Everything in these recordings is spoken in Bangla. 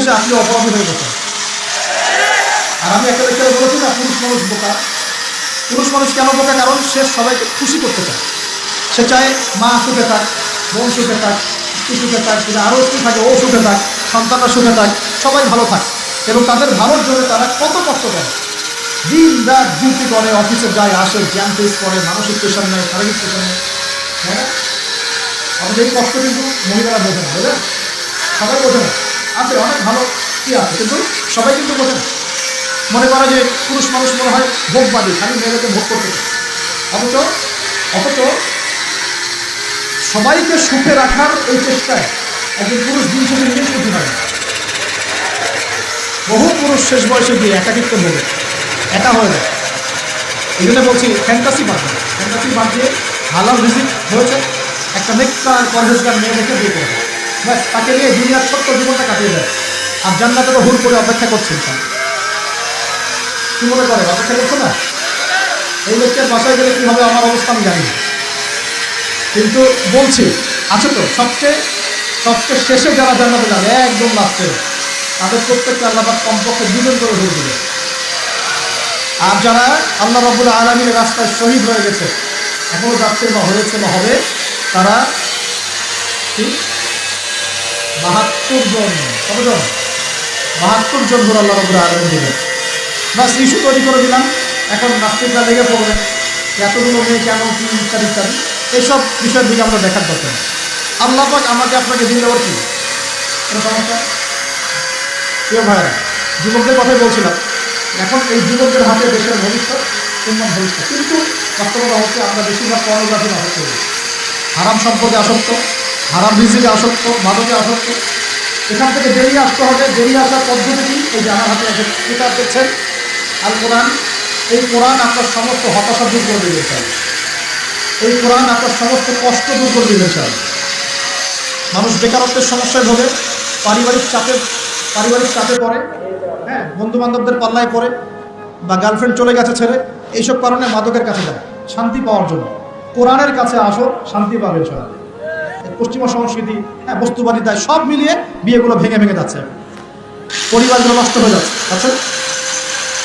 শেষে আপনি অপরাধী হয়ে গেছেন আর আমি একটা লেকচারে বলেছি না, পুরুষ মানুষ বোকা। পুরুষ মানুষ কেন বোকা? কারণ সে সবাইকে খুশি করতে চায়। সে চায় মা সুখে থাক, বোন সুখে থাক, স্ত্রী সুখে থাক, যদি আরও স্ত্রী থাকে, ও সুখে থাক, সন্তানরা সুখে থাক, সবাই ভালো থাক। এবং তাদের ভালোর জন্য তারা কত কষ্ট করে। দিন রাত ডিউটি করে, অফিসে যায়, আসে জ্যাম ফেস করে, মানসিক প্রেশার নেয়, শারীরিক প্রেশার নেয়। হ্যাঁ আমাদের এই কষ্ট কিন্তু মহিলারা বোঝে না বুঝলেন সবাই বোঝে না। আছে, অনেক ভালো কি আছে, কিন্তু সবাই কিন্তু না। মনে করে যে পুরুষ মানুষ মনে হয় ভোগবাদী, খালি মেয়েদেরকে ভোগ করতে। অথচ অথচ সবাইকে সুখে রাখার এই চেষ্টায় একজন পুরুষ দিন নিজেই সুখী হয় বহু পুরুষ শেষ বয়সে গিয়ে একাকিত্ব ভোগে, একা হয়ে যায়। এই জন্য বলছি ফ্যান্টাসি বাদ ফ্যান্টাসি বাদ দিয়ে হালাল রিজিক হয়েছে একটা নেককার পরহেজগার মেয়ে দেখে বিয়ে করে ব্যাস, তাকে নিয়ে দুনিয়ার ছোট্ট জীবনটা কাটিয়ে দেয়। আর জান্নাতে তো হুল করে অপেক্ষা করছে ইনসান। কি মনে করে? অপেক্ষা করছ না? এই লোকটার বাসায় গেলে কী হবে আমার অবস্থা আমি জানি? কিন্তু বলছি, আছে তো? সবচেয়ে সবচেয়ে শেষে যারা জান্নাতে যাবে, একদম লাস্টে। তাদের প্রত্যেকটা আল্লাহ কমপক্ষে দুজন করে ধরে দেবে। আর যারা আল্লাহ রবুল আলমীর রাস্তায় শহীদ হয়ে গেছে এখনও যাচ্ছে বা হয়েছে বা হবে, তারা কি? বাহাত্তর জন, কতজন? বাহাত্তর জন করে আল্লাহ রবুল আলম দিলেন বাস ইস্যু তৈরি করে দিলাম। এখন নাস্তিকরা লেগে পড়বে। এতগুলো মেয়ে কেন কি ইত্যাদি ইত্যাদি। এইসব বিষয়ের দিকে আমরা দেখার দরকার। আল্লাহ পাক আমাকে আপনাকে দিন দেওয়ার কি? কোনো সমস্যা? প্রিয় যুবকদের কথাই বলছিলাম। এখন এই যুবকদের হাতে দেশের ভবিষ্যৎ, উন্নত ভবিষ্যৎ। কিন্তু বাস্তবতা হচ্ছে আমরা বেশিরভাগ পর্নোগ্রাফি আসক্ত হারাম সম্পদে আসক্ত। হারাম রিজিকে আসক্ত, মাদকে আসক্ত। এখান থেকে বেরিয়ে আসতে হবে। বেরিয়ে আসার পদ্ধতি এই যে আমার হাতে একটা কিতাব দেখছেন? আল কোরআন। এই কোরআন আপনার সমস্ত হতাশা দূর করে দিবে, স্যার। এই কোরআন আপনার সমস্ত কষ্ট দূর করে দিবে, স্যার। মানুষ বেকারত্বের সমস্যায় ভোগে, পারিবারিক চাপে পারিবারিক চাপে পড়ে হ্যাঁ বন্ধু বান্ধবদের পাল্লায় পড়ে, বা গার্লফ্রেন্ড চলে গেছে ছেড়ে, এইসব কারণে মাদকের কাছে যায়। শান্তি পাওয়ার জন্য। কোরআনের কাছে আসো, শান্তি পাবে, স্যার। পশ্চিমা সংস্কৃতি হ্যাঁ বস্তুবাদিতায় সব মিলিয়ে বিয়েগুলো ভেঙে ভেঙে যাচ্ছে। পরিবারগুলো নষ্ট হয়ে যাচ্ছে। আচ্ছা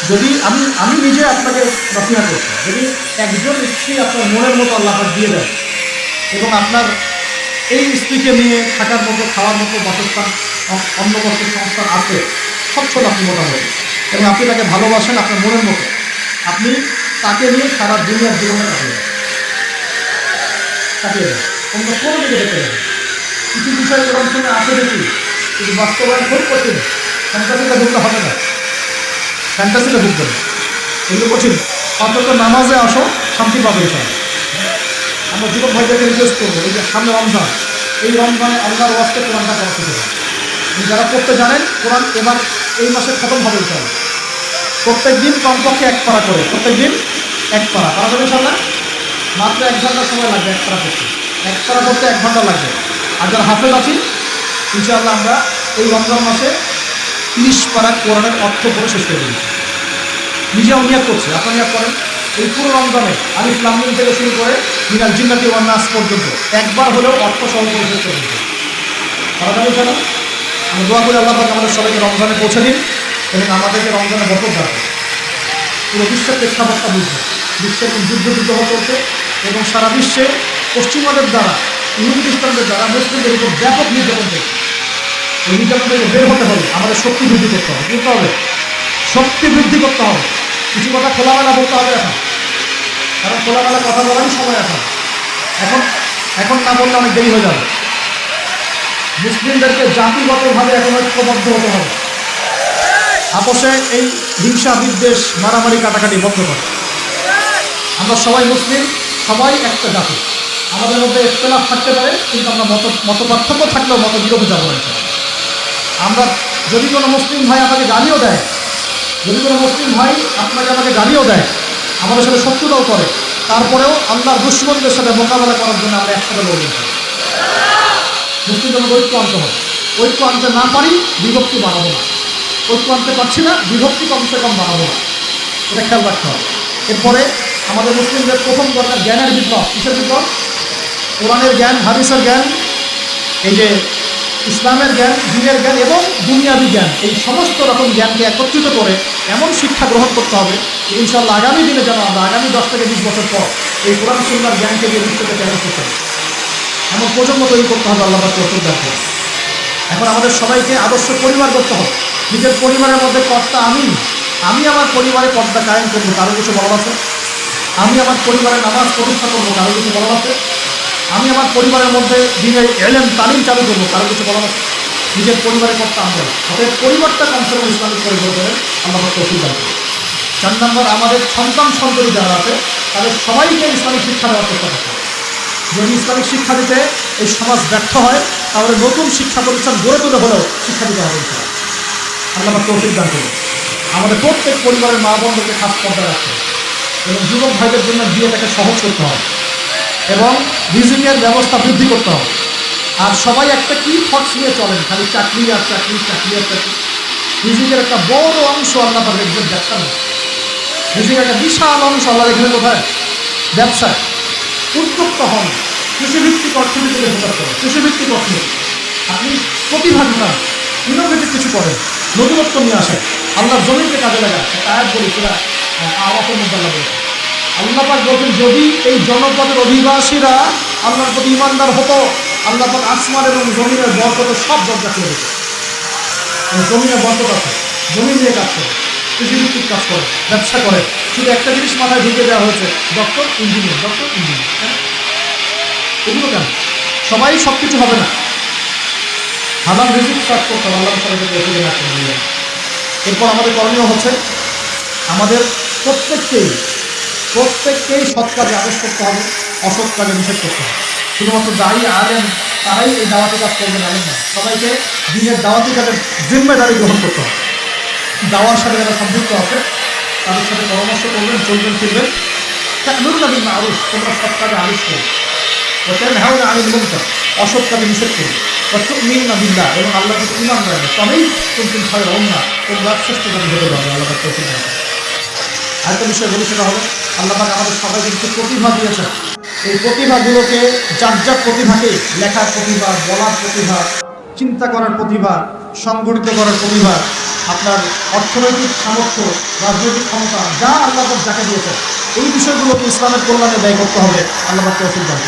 যদি আমি আমি নিজে আপনাকে নসিহা করছি, যদি একজন স্ত্রী আপনার মনের মতো আল্লাহ দিয়ে দেয় এবং আপনার এই স্ত্রীকে নিয়ে থাকার মতো, খাওয়ার মতো বাসস্থান অন্য বস্তুর সংস্থান আছে সচ্ছল আপনি মোটামুটি, এবং আপনি তাকে ভালোবাসেন আপনার মনের মতো, আপনি তাকে নিয়ে সারা দুনিয়ার জীবনে কাটিয়ে দেন। কাটিয়ে দেন। অন্য কোনো দিকে যেতে দেবেন কিছু বিষয় কোরআন শুনে আসে দেখি, কিন্তু বাস্তবায়ন খুব কঠিন। ফ্যান্টাসিটা ঢুকলে হবে না। ফ্যান্টাসিটা ঢুকবে না এগুলো কঠিন। অন্তত নামাজে আসো, শান্তি পাবে এসব আমরা যুবক ভাইদেরকে রিকোয়েস্ট করব, এই যে সামনে রমজান, এই রমজানে আল্লাহর ওয়াস্তে কোরআনটা করা শিখে। যারা পড়তে জানেন, কোরআন এবার এই মাসে খতম হবে ইনশাল্লাহ প্রত্যেক দিন কমপক্ষে এক পারা করে প্রত্যেক দিন এক পারা। পারা যাবে ইনশাল্লাহ মাত্র এক ঘণ্টা সময় লাগবে এক পারা করতে এক পারা করতে এক ঘণ্টা লাগবে। আর যারা হাফেজ আছি ইনশাআল্লাহ আমরা এই রমজান মাসে তিরিশ পারা কোরআনের অর্থ করে শেষ করে দিচ্ছি নিজেও নিয়াদ করছি, আপনার নিয়াদ করেন। এই পুরো রমজানে আমি লামিন থেকে শুরু করে মিনাল জিন্নাতি ওয়ান নাস পর্যন্ত একবার হলেও অর্থ সহ করে শেষ করে করা যাবে কেন আমি দোয়া করি আল্লাহ আমাদের সবাইকে রমজানে পৌঁছে দিন এবং আমাদেরকে রমজানে বরকত রাখেন পুরো বিশ্বের প্রেক্ষাপটটা বুঝবে বিশ্বের যুদ্ধ বিগ্রহ চলছে এবং সারা বিশ্বে পশ্চিমাদের দ্বারা ইহুদি খ্রিস্টানদের দ্বারা মুসলিমদের উপর ব্যাপক নির্যাতন চলছে এই নির্যাতন থেকে বের হতে হবে। আমাদের শক্তি বৃদ্ধি করতে হবে। বুঝতে হবে শক্তি বৃদ্ধি করতে হবে। কিছু কথা খোলামেলা বলতে হবে এখন। কারণ খোলামেলা কথা বলারই সময় এখন। এখন এখন না বললে অনেক দেরি হয়ে যাবে। মুসলিমদেরকে জাতিগতভাবে এখন ঐক্যবদ্ধ হতে হবে। আপোষে এই হিংসা বিদ্বেষ মারামারি, কাটাকাটি বন্ধ করে। আমরা সবাই মুসলিম। সবাই একটা জাতি আমাদের মধ্যে ইখতলাফ থাকতে পারে, কিন্তু আমরা মত মত পার্থক্য থাকলেও মত বিরোধী যাব আমরা, যদি কোনো মুসলিম ভাই আমাকে গালিও দেয়, যদি কোনো মুসলিম ভাই আপনাকে আমাকে গালিও দেয়, আমাদের সাথে শত্রুতাও করে, তারপরেও আল্লাহর দুশ্মনদের সাথে মোকাবেলা করার জন্য আমরা একসাথে লড়বো। মুসলিমদের ঐক্য আনতে হবে। ঐক্য আনতে না পারি, বিভক্তি বাড়াবো না। ঐক্য আনতে পারছি না, বিভক্তি কমসে কম বাড়াবো না। এটা খেয়াল রাখতে হবে। এরপরে আমাদের মুসলিমদের প্রথম দরকার জ্ঞানের বিপ্লব। কিসের বিপ্লব? কোরআনের জ্ঞান, হাদিসের জ্ঞান, এই যে ইসলামের জ্ঞান, দিনের জ্ঞান এবং দুনিয়াবি জ্ঞান, এই সমস্ত রকম জ্ঞানকে একত্রিত করে এমন শিক্ষা গ্রহণ করতে হবে ইনশাল্লাহ আগামী দিনে যেন আমরা আগামী দশ থেকে বিশ বছর পর এই কোরআন সুন্দর জ্ঞানকে দিয়ে বিশ্বকে চ্যালেঞ্জ করতে হবে এমন প্রজন্ম তৈরি করতে হবে, আল্লাহ দান করুন। এখন আমাদের সবাইকে আদর্শ পরিবার করতে হবে। নিজের পরিবারের মধ্যে কর্তা আমি আমি আমার পরিবারে কর্তা কায়েম করব, কারও কিছু বলার আছে? আমি আমার পরিবারে নামাজ প্রতিষ্ঠা করব, কারও কিছু বলার আছে? আমি আমার পরিবারের মধ্যে দিনের এলেম তালিম চালু করব, কারও কিছু বলার আছে? নিজের পরিবারের কর্তা আমরা অতএব পরিবারটা কমসে ইসলামিক পরিবার আমরা তৌফিক দান চার নম্বর, আমাদের সন্তান সন্ততি যারা আছে, তাদের সবাইকে ইসলামিক শিক্ষা দেওয়ার চেষ্টা করতে হবে। যদি ইসলামিক শিক্ষা দিতে এই সমাজ ব্যর্থ হয়, তাহলে নতুন শিক্ষা প্রতিষ্ঠান গড়ে তুলে হলেও শিক্ষা দিতে হবে পাক তৌফিক দান আমাদের প্রত্যেক পরিবারের মা বোনদেরকে খাস পর্দায় রাখতে হবে। এবং যুবক ভাইদের জন্য বিয়েটাকে সহজ করতে হবে। এবং রিজিংয়ের ব্যবস্থা বৃদ্ধি করতে হবে। আর সবাই একটা কি থটস নিয়ে চলেন? খালি চাকরি আর চাকরি চাকরি আর চাকরি। রিজিংয়ের একটা বড় অংশ আল্লাহ পাক রেখেছেন ব্যবসা নেই রিজিংয়ের একটা বিশাল অংশ আল্লাহ রেখেছেন কোথায়? ব্যবসায়। উদ্যোক্তা হন। কৃষিভিত্তিক অর্থনীতিকে ফোকাস করেন। কৃষিভিত্তিক অর্থনীতি। আপনি প্রতিভা দিতাম ইনোভেটিভ কিছু করেন। নতুনত্ব নিয়ে আসেন। আল্লাহর জমিকে কাজে লাগান। আয়াত বলি সেটা আওয়াজের মধ্যে আল্লাহ বলেছেন আল্লাহ বলছেন, যদি এই জনপদের অধিবাসীরা আল্লাহর প্রতি ইমানদার হতো, আল্লাহ পাক আসমান এবং জমিনের বরকত সব দরজা খুলে দিত। জমিনে বরকত আছে, জমি নিয়ে কাজ করে, কৃষিভিত্তিক কাজ করে, ব্যবসা করে। শুধু একটা জিনিস মাথায় ঢুকে দেওয়া হয়েছে, ডক্টর, ইঞ্জিনিয়ার ডক্টর, ইঞ্জিনিয়ার এগুলো কেন? সবাই সব কিছু হবে না। হালাল রিজিক কাজ করতে হবে, আল্লাহ রাখতে হবে এরপর আমাদের করণীয় হচ্ছে, আমাদের প্রত্যেককেই প্রত্যেককেই সৎ কাজে আদেশ করতে হবে, অসৎ কাজে নিষেধ করতে হবে। শুধুমাত্র দায়ী আলেন তারাই এই দাওয়াতি কাজ করবেন আলেন না সবাইকে দিনের দাওয়াতি কাজের জিম্মেদারি গ্রহণ করতে হবে। দাওয়ার সাথে যারা সম্পৃক্ত আছে, তাদের সাথে পরামর্শ করবেন, চলবেন, ফিরবেন। নুরুল আলী আরুষ তোমরা সৎ কাজে আদেশ করো। ওটার হ্যাঁ আলী মুমতা অসৎ কাজে নিষেধ করো। মিন না এবং আল্লাহ প্রতি ইমান রাখবে তবেই তুমি না তোমরা শ্রেষ্ঠ কাজে হতে পারবে আল্লাহ তার তৌফিক দান করুন। আরেকটা বিষয় বলি, সেটা হলো, আল্লাহ পাক আমাদের সবাইকে কিছু প্রতিভা দিয়েছেন। এই প্রতিভাগুলোকে যার যার প্রতিভাকে লেখার প্রতিভা, বলার প্রতিভা, চিন্তা করার প্রতিভা, সংগঠিত করার প্রতিভা, আপনার অর্থনৈতিক সামর্থ্য, রাজনৈতিক ক্ষমতা, যা আল্লাহ যাকে দিয়েছেন, এই বিষয়গুলোকে ইসলামের কল্যাণে ব্যয় করতে হবে, আল্লাহ দান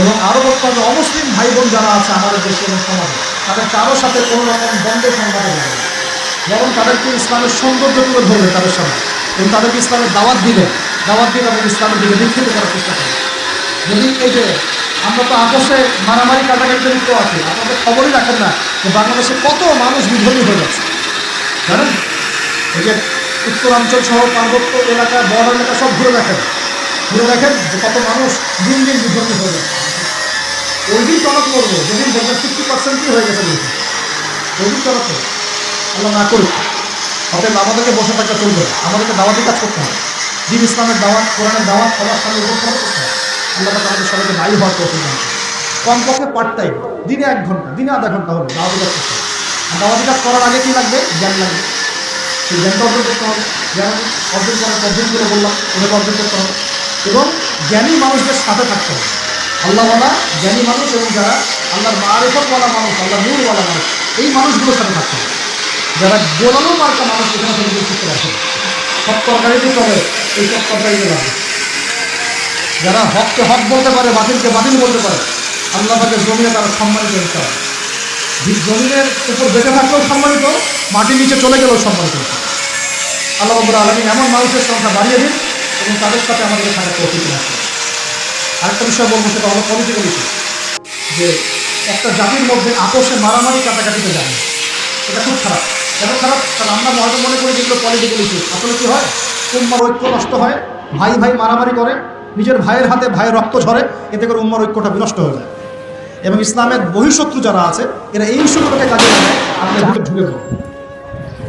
এবং আরও বলতে হবে অমুসলিম ভাই বোন যারা আছে আমাদের দেশে এবং সমাজে, তাদের কারোর সাথে কোনো রকম দ্বন্দ্ব সংঘাতে যাবে না। বরং তাদেরকে ইসলামের সৌন্দর্য তুলে ধরবে তাদের সামনে। এবং তাদেরকে ইসলামের দাওয়াত দিলে, দাওয়াত দিবে এবং ইসলামের দিকে নিক্ষিপ্ত করার চেষ্টা করবে। যদি এই যে আমরা তো আপোষে মারামারি কাটাকাটিতে লিপ্ত আছি, আপনাদের খবরই রাখেন না যে বাংলাদেশে কত মানুষ বিধর্মী হয়ে যাচ্ছে জানেন? এই যে উত্তরাঞ্চল সহ পার্বত্য এলাকা, বর্ডার এলাকা সব ঘুরে দেখেন। ঘুরে দেখেন যে কত মানুষ দিন দিন বিধর্মী হয়ে যাচ্ছে ওই দিন টনক করব যেদিন দেখবেন ফিফটি পার্সেন্টই হয়ে গেছে ওই দিন টনক করব আল্লাহ না করুক। অতএব আমাদেরকে বসে থাকতে চলবে না। আমাদেরকে দাওয়াতি কাজ করতে হবে। দিন ইসলামের দাওয়াত, কোরআনের দাওয়াত, সবার সামনে উপস্থাপন করতে হবে। আল্লাহ তালা আমাদের সবাইকে দায়ী হওয়ার করুন। কমপক্ষে পার্ট টাইম দিনে এক ঘণ্টা, দিনে আধা ঘণ্টা হবে দাওয়াতি কাজ করতে হবে। আর দাওয়াতি কাজ করার আগে কী লাগবে? জ্ঞান লাগবে। সেই জ্ঞানটা অর্জন করতে হবে। জ্ঞান অর্জন করার পদ্ধতিগুলো বললাম ওটাকে অর্জন করতে হবে। এবং জ্ঞানী মানুষদের সাথে থাকতে হবে। আল্লাহওয়ালা, জ্ঞানী মানুষ এবং যারা আল্লাহর মারেফতওয়ালা মানুষ আল্লাহ নূরওয়ালা মানুষ, এই মানুষগুলোর সাথে থাকতে হবে। যারা গোলানো মার্কা মানুষ এখানে থেকে বিক্ষিপ্ত রাখে সব তরকারিতে চলে, এই সব তরকারিতে লাগে যারা হককে হক বলতে পারে, বাতিলকে বাতিল বলতে পারে, আল্লাহ পাকে জমিনে তারা সম্মানিত হতে হবে। জমিনের উপর বেঁচে থাকলেও সম্মানিত, মাটির নিচে চলে গেলেও সম্মানিত। আল্লাহ বাবুর আলমিন এমন মানুষের সংখ্যা বাড়িয়ে দিন এবং তাদের সাথে আমাদের থাকার প্রকৃতি রাখে আরেকটা বিষয় বলব, সেটা হলো পলিটিক্যাল ইস্যু যে একটা জাতির মধ্যে আপোষে মারামারি কাটাকাটিতে যায় এটা খুব খারাপ। কেন খারাপ কারণ আমরা হয়তো মনে করি যেগুলো পলিটিক্যাল ইস্যু আসলে কি হয়? উম্মার ঐক্য নষ্ট হয়, ভাই ভাই মারামারি করে, নিজের ভাইয়ের হাতে ভাইয়ের রক্ত ঝরে, এতে করে উম্মার ঐক্যটা বিনষ্ট হয়ে যায়। এবং ইসলামের বহিঃশত্রু যারা আছে, এরা এই ইস্যুগুলোকে কাজে লাগায় আপনার ভিতরে ঢুকে পড়ে।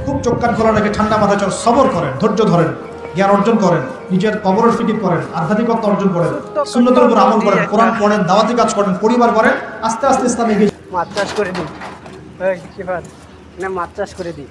খুব চোখ কান খোলা রেখে ঠান্ডা মাথায় চল, সবর করেন, ধৈর্য ধরেন, জ্ঞান অর্জন করেন, নিজের কবরের ফিকির করেন, আধ্যাত্মিকত্ব অর্জন করেন, সুন্নতের উপর আমল করেন, কোরআন পড়েন, দাওয়াতি কাজ করেন, পরিবার করেন আস্তে আস্তে ইসলাম এগিয়ে মাছ চাষ করে কিফার না মাছ চাষ করে দিই।